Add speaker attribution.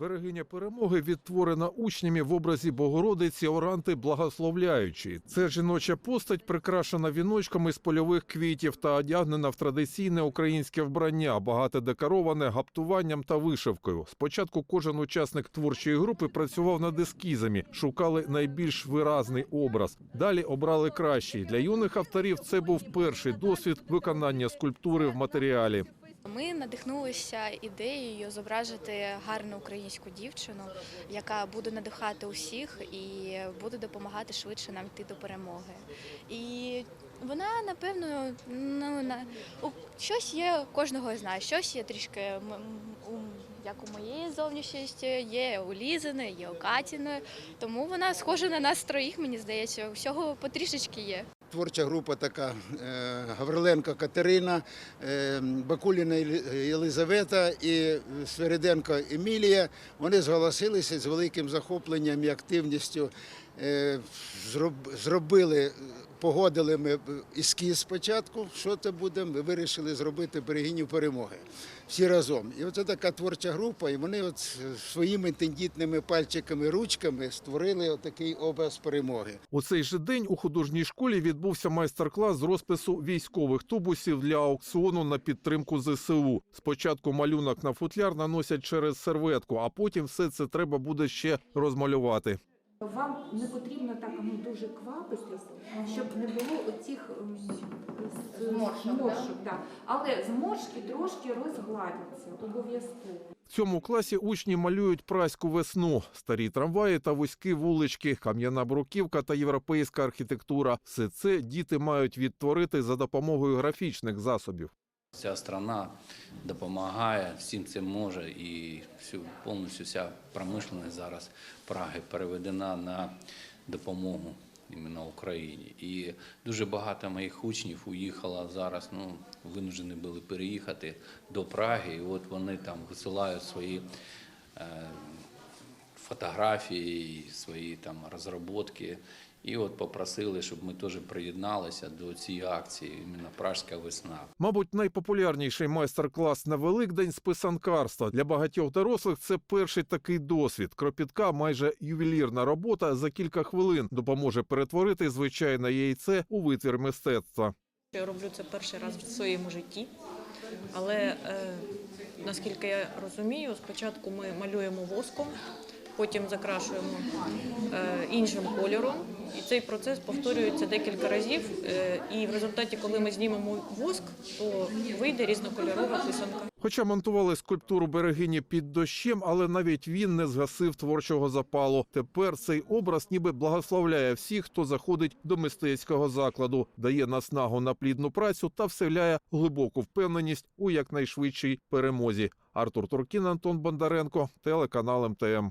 Speaker 1: Берегиня перемоги відтворена учнями в образі Богородиці Оранти Благословляючої. Це жіноча постать, прикрашена віночками з польових квітів та одягнена в традиційне українське вбрання, багато декороване гаптуванням та вишивкою. Спочатку кожен учасник творчої групи працював над ескізами, шукали найбільш виразний образ. Далі обрали кращий. Для юних авторів це був перший досвід виконання скульптури в матеріалі.
Speaker 2: Ми надихнулися ідеєю зображити гарну українську дівчину, яка буде надихати усіх і буде допомагати швидше нам йти до перемоги. І вона, напевно, ну на щось є кожного з нас, щось є трішки як у моєї зовнішності, є у Лізини, є у Катіної. Тому вона схожа на нас троїх, мені здається, всього потрішечки є.
Speaker 3: Творча група така е, Гавриленко Катерина, е, Бакуліна Єлизавета і Свериденко Емілія. Вони зголосилися з великим захопленням і активністю. Е, зроб- Зробили, погодили ми ескіз спочатку, що це буде. Ми вирішили зробити берегиню перемоги всі разом. І оце така творча група, і вони от своїми тендітними пальчиками, ручками створили отакий образ перемоги.
Speaker 1: У цей же день у художній школі відбувся майстер-клас з розпису військових тубусів для аукціону на підтримку ЗСУ. Спочатку малюнок на футляр наносять через серветку, а потім все це треба буде ще розмалювати.
Speaker 4: Вам не потрібно так ну, дуже квапитись, щоб не було оцих ем, зморшок. Да. Але зморшки трошки розгладяться обов'язково.
Speaker 1: В цьому класі учні малюють праську весну, старі трамваї та вузькі вулички, кам'яна бруківка та європейська архітектура. Все це діти мають відтворити за допомогою графічних засобів.
Speaker 5: Ця страна допомагає, всім цим може, і всю повністю вся промишленість зараз Праги переведена на допомогу іменно Україні. І дуже багато моїх учнів уїхало зараз. Ну винужені були переїхати до Праги, і от вони там висилають свої. Е, фотографії, свої там розробки. І от попросили, щоб ми теж приєдналися до цієї акції, іменно Пражська весна.
Speaker 1: Мабуть, найпопулярніший майстер-клас на Великдень з писанкарства. Для багатьох дорослих це перший такий досвід. Кропітка, майже ювелірна робота за кілька хвилин допоможе перетворити звичайне яйце у витвір мистецтва.
Speaker 6: Я роблю це перший раз в своєму житті, але е, наскільки я розумію, спочатку ми малюємо воском, потім закрашуємо е, іншим кольором, і цей процес повторюється декілька разів. Е, і в результаті, коли ми знімемо воск, то вийде різнокольорова писанка.
Speaker 1: Хоча монтували скульптуру берегині під дощем, але навіть він не згасив творчого запалу. Тепер цей образ ніби благословляє всіх, хто заходить до мистецького закладу, дає наснагу на плідну працю та вселяє глибоку впевненість у якнайшвидшій перемозі. Артур Туркін, Антон Бондаренко, телеканал МТМ.